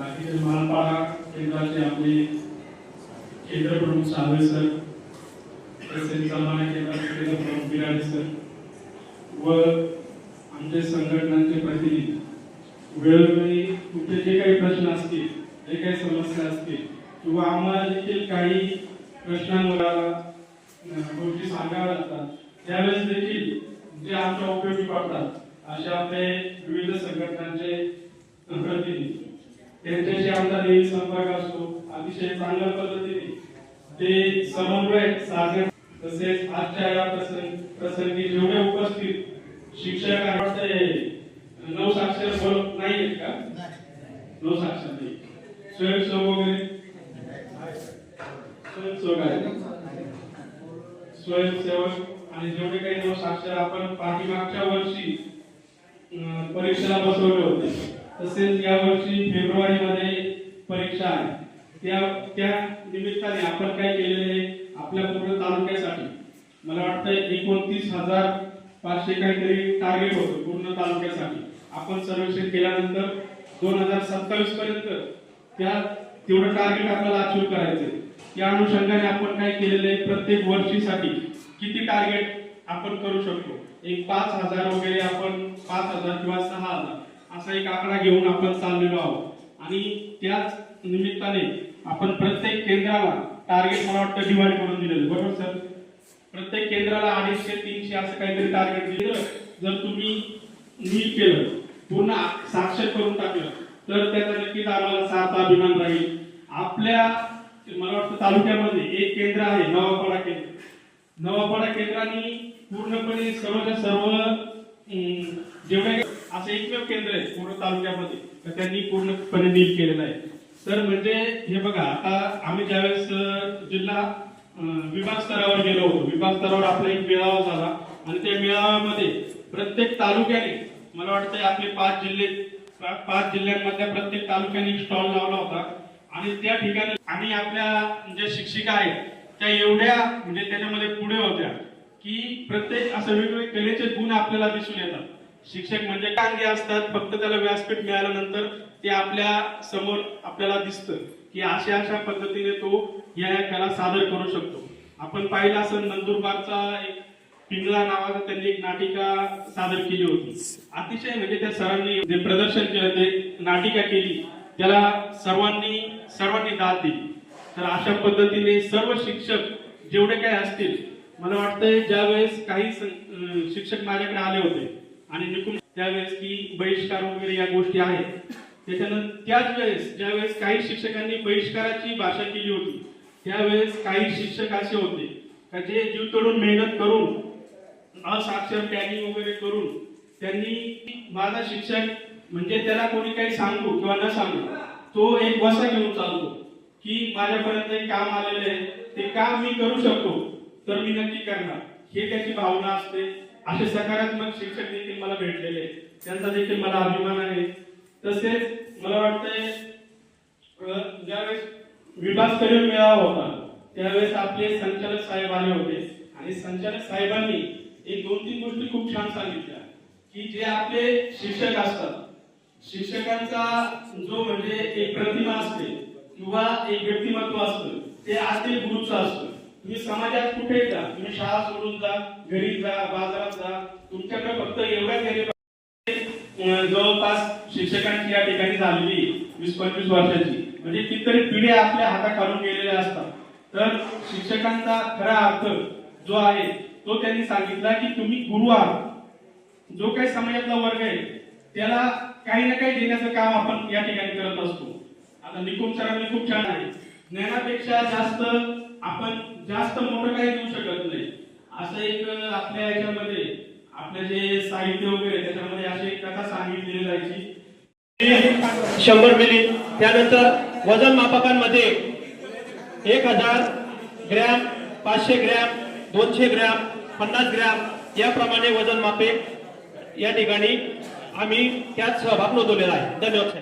बाकीचे मालपाडा केंद्राचे आपले केंद्र प्रमुख साळवे सर तसेच सन्मान्य केंद्राचे केंद्र प्रमुख बिराडे सर व आमचे संघटनांचे प्रतिनिधी. वेळोवेळी कुठे जे काही प्रश्न असतील जे काही समस्या असतील किंवा आम्हाला देखील काही प्रश्नांवर गोष्टी सांगाव्या लागतात त्यावेळेस देखील जे आमच्या उपयोगी पडतात अशा आपले विविध संघटनांचे प्रतिनिधी. त्यांच्याशी आमचा नेहमी संपर्क असतो. अतिशय चांगल्या पद्धतीने ते समन्वय साधन तसेच आजच्या या प्रसंग प्रसंगी जेवढे उपस्थित शिक्षक आहे, नऊ साक्षर बोलत नाही आहेत का? नऊ साक्षर नाही. स्वयंसेवक वगैरे? स्वयंसेवक आहे स्वयंसेवक आणि जेवढे काही नऊ साक्षर आपण पाठीमागच्या वर्षी परीक्षेला बसवले होते. तसेच या वर्षी फेब्रुवारी मध्ये परीक्षा आहे. त्या त्या निमित्ताने आपण काय केलेलं आहे आपल्या पूर्ण तालुक्यासाठी. मला वाटतं एकोणतीस हजार पाचशे काहीतरी टार्गेट होतं पूर्ण तालुक्यासाठी. आपण सर्वेक्षण केल्यानंतर दोन हजार सत्तावीस पर्यंत त्या तेवढं टार्गेट आपल्याला अचीव करायचंय या अनुषंगाने आपण काय केलेलं आहे प्रत्येक वर्षीसाठी किती टार्गेट आपण करू शकतो? एक पाच हजार वगैरे आपण पाच हजार किंवा सहा हजार. असा एक आकडा घेऊन आपण चाललेलो आहोत. आणि त्याच निमित्ताने आपण प्रत्येक केंद्राला टार्गेट मला वाटतं डिवाइड करून दिलेलं. बरोबर सर प्रत्येक केंद्राला अडीचशे तीनशे असं काहीतरी टार्गेट दिलं जर तुम्ही नीट केलं पूर्ण साक्षर करून टाकलं तर त्याचा नक्कीच आम्हाला सारता अभिमान राहील. आपल्या मला वाटतं तालुक्यामध्ये एक केंद्र आहे नवापाडा केंद्र. नवापाडा केंद्राने पूर्णपणे सर्वच्या सर्व अं, जेवढे असं एकमेव केंद्र आहे पूर्ण तालुक्यामध्ये. तर त्यांनी पूर्णपणे नील केलेलं आहे. तर म्हणजे हे बघा आता आम्ही ज्यावेळेस जिल्हा विभाग स्तरावर गेलो होतो विभाग स्तरावर आपला एक मेळावा झाला. आणि त्या मेळाव्यामध्ये प्रत्येक तालुक्याने मला वाटतं आपले पाच जिल्हे पाच जिल्ह्यांमधल्या प्रत्येक तालुक्याने स्टॉल लावला होता. आणि त्या ठिकाणी आणि आपल्या ज्या शिक्षिका आहेत त्या एवढ्या म्हणजे त्याच्यामध्ये पुढे होत्या की प्रत्येक असं वेगवेगळे कलेचे गुण आपल्याला दिसून येतात. शिक्षक म्हणजे कांगे असतात फक्त त्याला व्यासपीठ मिळाल्यानंतर ते आपल्यासमोर आपल्याला दिसतं की अशा अशा पद्धतीने तो या कला सादर करू शकतो. आपण पाहिलं असं नंदुरबारचा एक पिंगळा नावाचा त्यांनी एक नाटिका सादर केली होती. अतिशय म्हणजे त्या सरांनी जे प्रदर्शन केलं ते नाटिका केली त्याला सर्वांनी सर्वांनी दाद दिली. तर अशा पद्धतीने सर्व शिक्षक जेवढे काही असतील मला वाटतंय ज्यावेळेस काही शिक्षक माझ्याकडे आले होते आणि निकुम त्यावेळेस की बहिष्कार वगैरे या गोष्टी आहेत त्याच्यानंतर त्याच वेळेस ज्यावेळेस काही शिक्षकांनी बहिष्काराची भाषा केली होती त्यावेळेस काही शिक्षक असे होते का जे जीव तोडून मेहनत करून असाक्षर टॅगिंग वगैरे करून त्यांनी माझा शिक्षक म्हणजे त्याला कोणी काही सांगू किंवा न सांगू तो एक वसा घेऊन चालतो की माझ्यापर्यंत काम आलेलं आहे ते काम मी करू शकतो तर मी नक्की करणार. हे त्याची भावना असते. असे सकारात्मक शिक्षक देखील मला भेटलेले त्यांचा देखील मला अभिमान आहे. तसेच मला वाटतंय ज्यावेळेस ज्यावेळेस विभागस्तरीय मेळावा होता त्यावेळेस आपले संचालक साहेब आले होते. आणि संचालक साहेबांनी एक दोन तीन गोष्टी खूप छान सांगितल्या की जे आपले शिक्षक असतात शिक्षकांचा जो म्हणजे एक प्रतिमा असते किंवा एक व्यक्तिमत्व असतं ते आतील गुरुचं असतं. तुम्ही समाजात कुठे जा तुम्ही शाळा सोडून जा घरी जा बाजारात जा तुमच्याकडे फक्त एवढ्या गेले जवळपास शिक्षकांची या ठिकाणी झालेली वीस पंचवीस वर्षाची. म्हणजे कितीतरी पिढ्या आपल्या हातात काढून गेलेल्या असतात. तर शिक्षकांचा खरा अर्थ जो आहे तो त्यांनी सांगितला की तुम्ही गुरु आहात. जो काही समाजातला वर्ग आहे त्याला काही ना काही देण्याचं काम आपण या ठिकाणी करत असतो. आता निकुम सरांनी खूप छान आहे. ज्ञानापेक्षा जास्त आपण जास्त मोठं काही देऊ शकत नाही. असं एक आपल्या याच्यामध्ये आपलं जे साहित्य वगैरे त्याच्यामध्ये अशी एक कथा सांगितलेली जायची. शंभर मिली त्यानंतर वजन मापकांमध्ये एक हजार ग्रॅम पाचशे ग्रॅम दोनशे ग्रॅम पन्नास ग्रॅम याप्रमाणे वजन मापे. या ठिकाणी आम्ही त्यात सहभाग नोंदवलेला आहे. धन्यवाद